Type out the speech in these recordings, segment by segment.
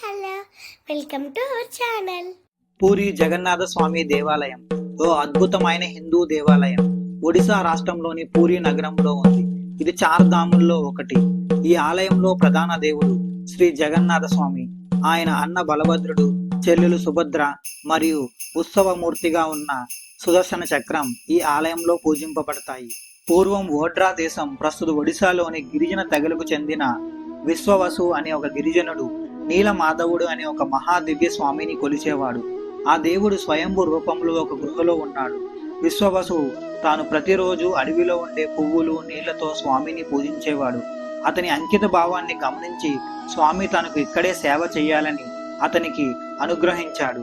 Hello welcome to our channel. Puri Jagannatha Swamy దేవాలయం. ఓ అద్భుతమైన హిందూ దేవాలయం. ఒడిశా రాష్ట్రంలోని పూరి నగరంలో ఉంది. ఇది చార్ధాముల్లో ఒకటి. ఈ ఆలయంలో ప్రధాన దేవుడు శ్రీ జగన్నాథ స్వామి. ఆయన అన్న బలభద్రుడు చెల్లెలు సుభద్ర మరియు ఉత్సవమూర్తిగా ఉన్న సుదర్శన చక్రం ఈ ఆలయంలో పూజింపబడతాయి. పూర్వం ఓడ్రా దేశం ప్రస్తుత ఒడిశాలోని గిరిజన తెగలకు చెందిన విశ్వవసు అనే ఒక గిరిజనుడు నీలమాధవుడు అనే ఒక మహాదివ్య స్వామిని కొలిచేవాడు. ఆ దేవుడు స్వయంభూ రూపంలో ఒక గృహలో ఉన్నాడు. విశ్వవసు తాను ప్రతిరోజు అడవిలో ఉండే పువ్వులు నీళ్ళతో స్వామిని పూజించేవాడు. అతని అంకిత భావాన్ని గమనించి స్వామి తనకు ఇక్కడే సేవ చేయాలని అతనికి అనుగ్రహించాడు.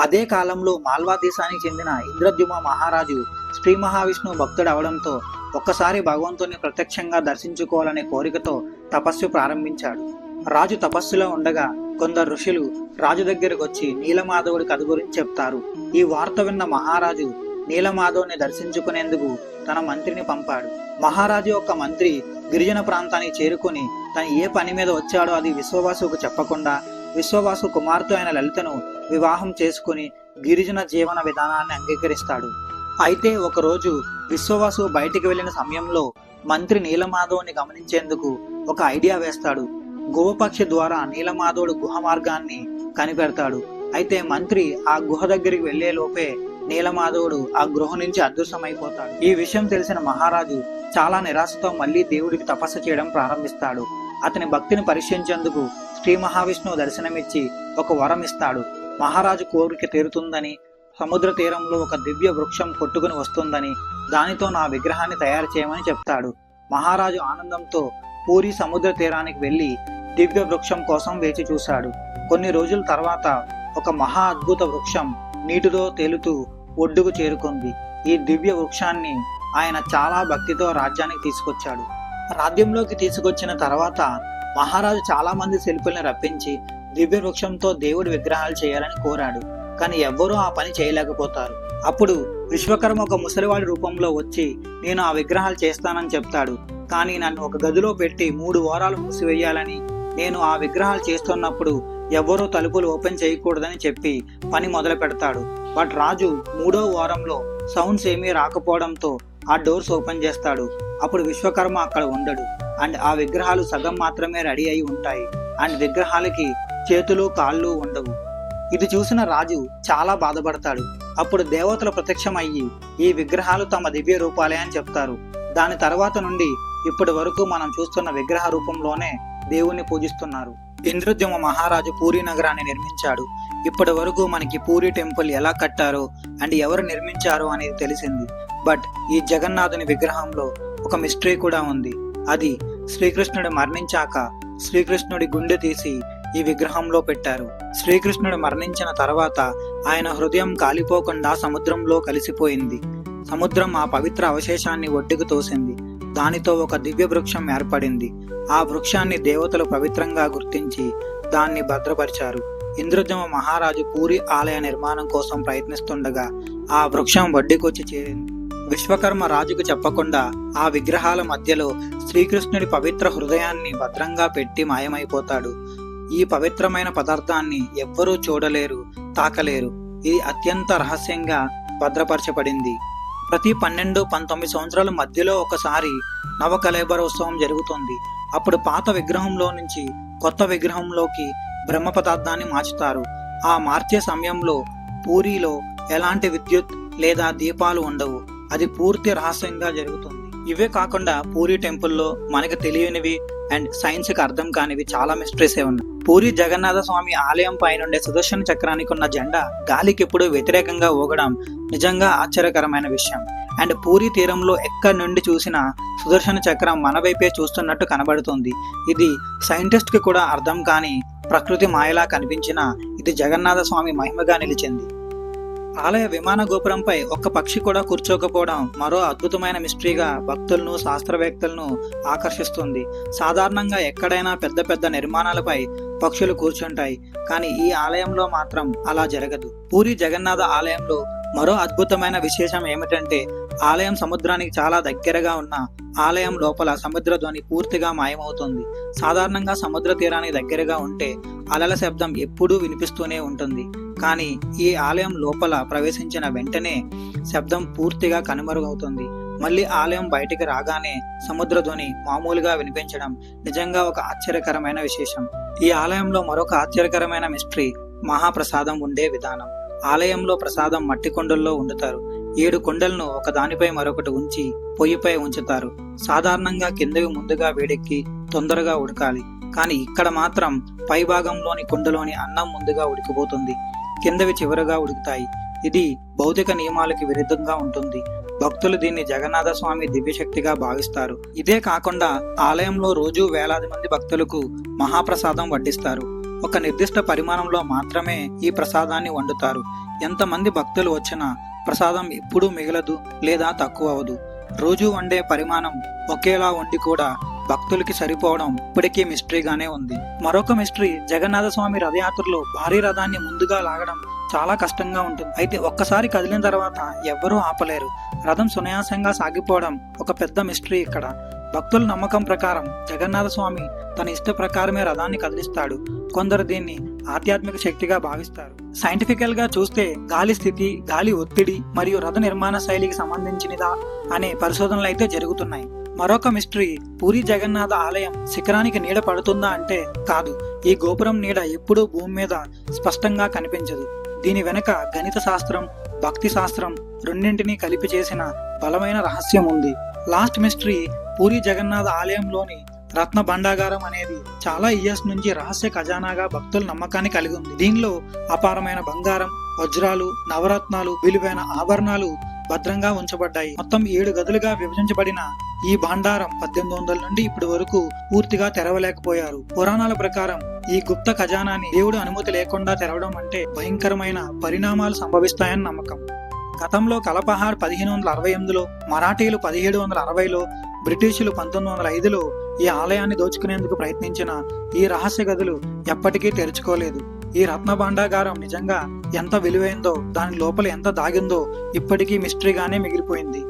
అదే కాలంలో మాల్వా దేశానికి చెందిన ఇంద్రద్యుమ మహారాజు శ్రీ మహావిష్ణు భక్తుడు అవడంతో ఒక్కసారి భగవంతుని ప్రత్యక్షంగా దర్శించుకోవాలనే కోరికతో తపస్సు ప్రారంభించాడు. రాజు తపస్సులో ఉండగా కొందరు ఋషులు రాజు దగ్గరకు వచ్చి నీలమాధవుడి కథ గురించి చెప్తారు. ఈ వార్త విన్న మహారాజు నీలమాధవుని దర్శించుకునేందుకు తన మంత్రిని పంపాడు. మహారాజు యొక్క మంత్రి గిరిజన ప్రాంతానికి చేరుకుని తను ఏ పని మీద వచ్చాడో అది విశ్వవాసుకు చెప్పకుండా విశ్వవాసు కుమార్తె అయిన లలితను వివాహం చేసుకుని గిరిజన జీవన విధానాన్ని అంగీకరిస్తాడు. అయితే ఒకరోజు విశ్వవాసు బయటికి వెళ్ళిన సమయంలో మంత్రి నీలమాధవుని గమనించేందుకు ఒక ఐడియా వేస్తాడు. గుహపక్షి ద్వారా నీలమాధవుడు గుహ మార్గాన్ని కనిపెడతాడు. అయితే మంత్రి ఆ గుహ దగ్గరికి వెళ్ళే లోపే నీలమాధవుడు ఆ గృహ నుంచి అదృశ్యమైపోతాడు. ఈ విషయం తెలిసిన మహారాజు చాలా నిరాశతో మళ్ళీ దేవుడికి తపస్సు చేయడం ప్రారంభిస్తాడు. అతని భక్తిని పరీక్షించేందుకు శ్రీ మహావిష్ణువు దర్శనమిచ్చి ఒక వరం ఇస్తాడు. మహారాజు కోరిక తీరుతుందని సముద్ర తీరంలో ఒక దివ్య వృక్షం కొట్టుకుని వస్తుందని దానితో నా విగ్రహాన్ని తయారు చేయమని చెప్తాడు. మహారాజు ఆనందంతో పూరి సముద్ర తీరానికి వెళ్ళి దివ్య వృక్షం కోసం వేచి చూశాడు. కొన్ని రోజుల తర్వాత ఒక మహా అద్భుత వృక్షం నీటిలో తేలుతూ ఒడ్డుకు చేరుకుంది. ఈ దివ్య వృక్షాన్ని ఆయన చాలా భక్తితో రాజ్యానికి తీసుకొచ్చాడు. రాజ్యంలోకి తీసుకొచ్చిన తర్వాత మహారాజు చాలా మంది శిల్పుల్ని రప్పించి దివ్య వృక్షంతో దేవుడి విగ్రహాలు చేయాలని కోరాడు. కానీ ఎవ్వరూ ఆ పని చేయలేకపోతారు. అప్పుడు విశ్వకర్మ ఒక ముసలివాడి రూపంలో వచ్చి నేను ఆ విగ్రహాలు చేస్తానని చెప్తాడు. కానీ నన్ను ఒక గదిలో పెట్టి మూడు వారాలు మూసివేయాలని నేను ఆ విగ్రహాలు చేస్తున్నప్పుడు ఎవ్వరూ తలుపులు ఓపెన్ చేయకూడదని చెప్పి పని మొదలు పెడతాడు. బట్ రాజు మూడో వారంలో సౌండ్స్ ఏమీ రాకపోవడంతో ఆ డోర్స్ ఓపెన్ చేస్తాడు. అప్పుడు విశ్వకర్మ అక్కడ ఉండడు. అండ్ ఆ విగ్రహాలు సగం మాత్రమే రెడీ అయి ఉంటాయి. అండ్ విగ్రహాలకి చేతులు కాళ్ళు ఉండవు. ఇది చూసిన రాజు చాలా బాధపడతాడు. అప్పుడు దేవతలు ప్రత్యక్షమయ్యి ఈ విగ్రహాలు తమ దివ్య రూపాలే అని చెప్తారు. దాని తర్వాత నుండి ఇప్పటి వరకు మనం చూస్తున్న విగ్రహ రూపంలోనే దేవుణ్ణి పూజిస్తున్నారు. ఇంద్రద్యుమ మహారాజు పూరి నగరాన్ని నిర్మించాడు. ఇప్పటి వరకు మనకి పూరి టెంపుల్ ఎలా కట్టారో అండ్ ఎవరు నిర్మించారో అనేది తెలిసింది. బట్ ఈ జగన్నాథుని విగ్రహంలో ఒక మిస్టరీ కూడా ఉంది. అది శ్రీకృష్ణుడు మరణించాక శ్రీకృష్ణుడి గుండె తీసి ఈ విగ్రహంలో పెట్టారు. శ్రీకృష్ణుడు మరణించిన తర్వాత ఆయన హృదయం కాలిపోకుండా సముద్రంలో కలిసిపోయింది. సముద్రం ఆ పవిత్ర అవశేషాన్ని ఒడ్డుకు తోసింది. దానితో ఒక దివ్య వృక్షం ఏర్పడింది. ఆ వృక్షాన్ని దేవతలు పవిత్రంగా గుర్తించి దాన్ని భద్రపరిచారు. ఇంద్రజమ మహారాజు పూరి ఆలయ నిర్మాణం కోసం ప్రయత్నిస్తుండగా ఆ వృక్షం వడ్డీకొచ్చి చేరింది. విశ్వకర్మ రాజుకు చెప్పకుండా ఆ విగ్రహాల మధ్యలో శ్రీకృష్ణుడి పవిత్ర హృదయాన్ని భద్రంగా పెట్టి మాయమైపోతాడు. ఈ పవిత్రమైన పదార్థాన్ని ఎవ్వరూ చూడలేరు తాకలేరు. ఇది అత్యంత రహస్యంగా భద్రపరచబడింది. ప్రతి పన్నెండు పంతొమ్మిది సంవత్సరాల మధ్యలో ఒకసారి నవకలేబర ఉత్సవం జరుగుతుంది. అప్పుడు పాత విగ్రహంలో నుంచి కొత్త విగ్రహంలోకి బ్రహ్మ పదార్థాన్ని మార్చుతారు. ఆ మార్చే సమయంలో పూరిలో ఎలాంటి విద్యుత్ లేదా దీపాలు ఉండవు. అది పూర్తి రహస్యంగా జరుగుతుంది. ఇవే కాకుండా పూరి టెంపుల్లో మనకు తెలియనివి అండ్ సైన్స్కి అర్థం కానివి చాలా మిస్టరీస్ ఉన్నాయి. పూరి జగన్నాథ స్వామి ఆలయం పైనుండే సుదర్శన చక్రానికి ఉన్న జెండా గాలికి ఎప్పుడు వ్యతిరేకంగా ఊగడం నిజంగా ఆశ్చర్యకరమైన విషయం. అండ్ పూరి తీరంలో ఎక్కడి నుండి చూసినా సుదర్శన చక్రం మన వైపే చూస్తున్నట్టు కనబడుతుంది. ఇది సైంటిస్ట్కి కూడా అర్థం కాని ప్రకృతి మాయలా కనిపించినా ఇది జగన్నాథ స్వామి మహిమగా నిలిచింది. ఆలయ విమాన గోపురంపై ఒక్క పక్షి కూడా కూర్చోకపోవడం మరో అద్భుతమైన మిస్టరీగా భక్తులను శాస్త్రవేత్తలను ఆకర్షిస్తుంది. సాధారణంగా ఎక్కడైనా పెద్ద పెద్ద నిర్మాణాలపై పక్షులు కూర్చుంటాయి కానీ ఈ ఆలయంలో మాత్రం అలా జరగదు. పూరి జగన్నాథ ఆలయంలో మరో అద్భుతమైన విశేషం ఏమిటంటే ఆలయం సముద్రానికి చాలా దగ్గరగా ఉన్న ఆలయం లోపల సముద్ర ధ్వని పూర్తిగా మాయమవుతుంది. సాధారణంగా సముద్ర తీరానికి దగ్గరగా ఉంటే అలల శబ్దం ఎప్పుడూ వినిపిస్తూనే ఉంటుంది. కానీ ఈ ఆలయం లోపల ప్రవేశించిన వెంటనే శబ్దం పూర్తిగా కనుమరుగవుతుంది. మళ్ళీ ఆలయం బయటికి రాగానే సముద్ర ధ్వని మామూలుగా వినిపించడం నిజంగా ఒక ఆశ్చర్యకరమైన విశేషం. ఈ ఆలయంలో మరొక ఆశ్చర్యకరమైన మిస్టరీ మహాప్రసాదం ఉండే విధానం. ఆలయంలో ప్రసాదం మట్టి కొండల్లో వండుతారు. ఏడు కొండలను ఒక దానిపై మరొకటి ఉంచి పొయ్యిపై ఉంచుతారు. సాధారణంగా కిందవి ముందుగా వేడెక్కి తొందరగా ఉడకాలి. కానీ ఇక్కడ మాత్రం పై భాగంలోని కుండలోని అన్నం ముందుగా ఉడికిపోతుంది. కిందవి చివరగా ఉడుకుతాయి. ఇది భౌతిక నియమాలకి విరుద్ధంగా ఉంటుంది. భక్తులు దీన్ని జగన్నాథ స్వామి దివ్యశక్తిగా భావిస్తారు. ఇదే కాకుండా ఆలయంలో రోజూ వేలాది మంది భక్తులకు మహాప్రసాదం వడ్డిస్తారు. ఒక నిర్దిష్ట పరిమాణంలో మాత్రమే ఈ ప్రసాదాన్ని వండుతారు. ఎంతమంది భక్తులు వచ్చినా ప్రసాదం ఎప్పుడూ మిగలదు లేదా తక్కువ అవదు రోజు వండే పరిమాణం ఒకేలా వండి కూడా భక్తులకి సరిపోవడం ఇప్పటికీ మిస్టరీగానే ఉంది. మరొక మిస్టరీ జగన్నాథ స్వామి రథయాత్రలో భారీ రథాన్ని ముందుగా లాగడం చాలా కష్టంగా ఉంటుంది. అయితే ఒక్కసారి కదిలిన తర్వాత ఎవ్వరూ ఆపలేరు. రథం సునాయాసంగా సాగిపోవడం ఒక పెద్ద మిస్టరీ ఇక్కడ. భక్తుల నమ్మకం ప్రకారం జగన్నాథ స్వామి తన ఇష్ట ప్రకారమే రథాన్ని కదిలిస్తాడు. కొందరు దీన్ని ఆధ్యాత్మిక శక్తిగా భావిస్తారు. సైంటిఫికల్గా చూస్తే గాలి స్థితి గాలి ఒత్తిడి మరియు రథ నిర్మాణ శైలికి సంబంధించినదా అనే పరిశోధనలు అయితే జరుగుతున్నాయి. మరొక మిస్టరీ పూరి జగన్నాథ ఆలయం శిఖరానికి నీడ పడుతుందా అంటే కాదు. ఈ గోపురం నీడ ఎప్పుడూ భూమి మీద స్పష్టంగా కనిపించదు. దీని వెనుక గణిత శాస్త్రం భక్తి శాస్త్రం రెండింటినీ కలిపి చేసిన బలమైన రహస్యం ఉంది. లాస్ట్ మిస్టరీ పూరి జగన్నాథ ఆలయంలోని రత్న భండాగారం అనేది చాలా ఇయర్స్ నుంచి రహస్య ఖజానాగా భక్తుల నమ్మకాన్ని కలిగి ఉంది. దీనిలో అపారమైన బంగారం వజ్రాలు నవరత్నాలు విలువైన ఆభరణాలు భద్రంగా ఉంచబడ్డాయి. మొత్తం ఏడు గదులుగా విభజించబడిన ఈ భాండారం పద్దెనిమిది వందల నుండి ఇప్పటి వరకు పూర్తిగా తెరవలేకపోయారు. పురాణాల ప్రకారం ఈ గుప్త ఖజానాని దేవుడు అనుమతి లేకుండా తెరవడం అంటే భయంకరమైన పరిణామాలు సంభవిస్తాయని నమ్మకం. గతంలో కలపహార్ పదిహేను వందల అరవై ఎనిమిదిలో మరాఠీలు పదిహేడు వందల అరవైలో బ్రిటిషులు పంతొమ్మిది వందల ఐదులో ఈ ఆలయాన్ని దోచుకునేందుకు ప్రయత్నించిన ఈ రహస్య గదులు ఎప్పటికీ తెరుచుకోలేదు. ఈ రత్న భాండాగారం నిజంగా ఎంత విలువైందో దాని లోపల ఎంత దాగిందో ఇప్పటికీ మిస్టరీగానే మిగిలిపోయింది.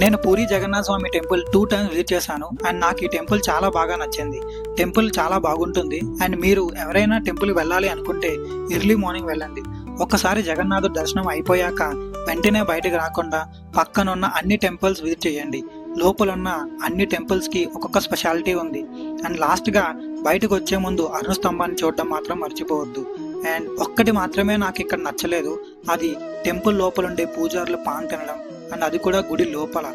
నేను Puri Jagannatha Swamy temple two times visit చేశాను అండ్ నాకు ఈ టెంపుల్ చాలా బాగా నచ్చింది. టెంపుల్ చాలా బాగుంటుంది అండ్ మీరు ఎవరైనా టెంపుల్ వెళ్ళాలి అనుకుంటే ఎర్లీ మార్నింగ్ వెళ్ళండి. ఒక్కసారి జగన్నాథుడు దర్శనం అయిపోయాక వెంటనే బయటకు రాకుండా పక్కనున్న అన్ని టెంపుల్స్ విజిట్ చేయండి. లోపలున్న అన్ని టెంపుల్స్కి ఒక్కొక్క స్పెషాలిటీ ఉంది. అండ్ లాస్ట్గా బయటకు వచ్చే ముందు అరుణ స్తంభాన్ని చూడడం మాత్రం మర్చిపోవద్దు. అండ్ ఒక్కటి మాత్రమే నాకు ఇక్కడ నచ్చలేదు. అది టెంపుల్ లోపల ఉండే పూజారులు పాన్ తినడం. అండ్ అది కూడా గుడి లోపల.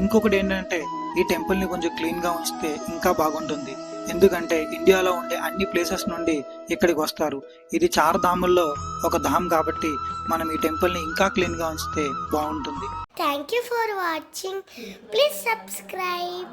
ఇంకొకటి ఏంటంటే ఈ టెంపుల్ని కొంచెం క్లీన్గా ఉంచితే ఇంకా బాగుంటుంది. ఎందుకంటే ఇండియాలో ఉండే అన్ని ప్లేసెస్ నుండి ఇక్కడికి వస్తారు. ఇది చార్ ధాముల్లో ఒక ధామ్ కాబట్టి మనం ఈ టెంపుల్ని ఇంకా క్లీన్గా ఉంచితే బాగుంటుంది. Thank you for watching please subscribe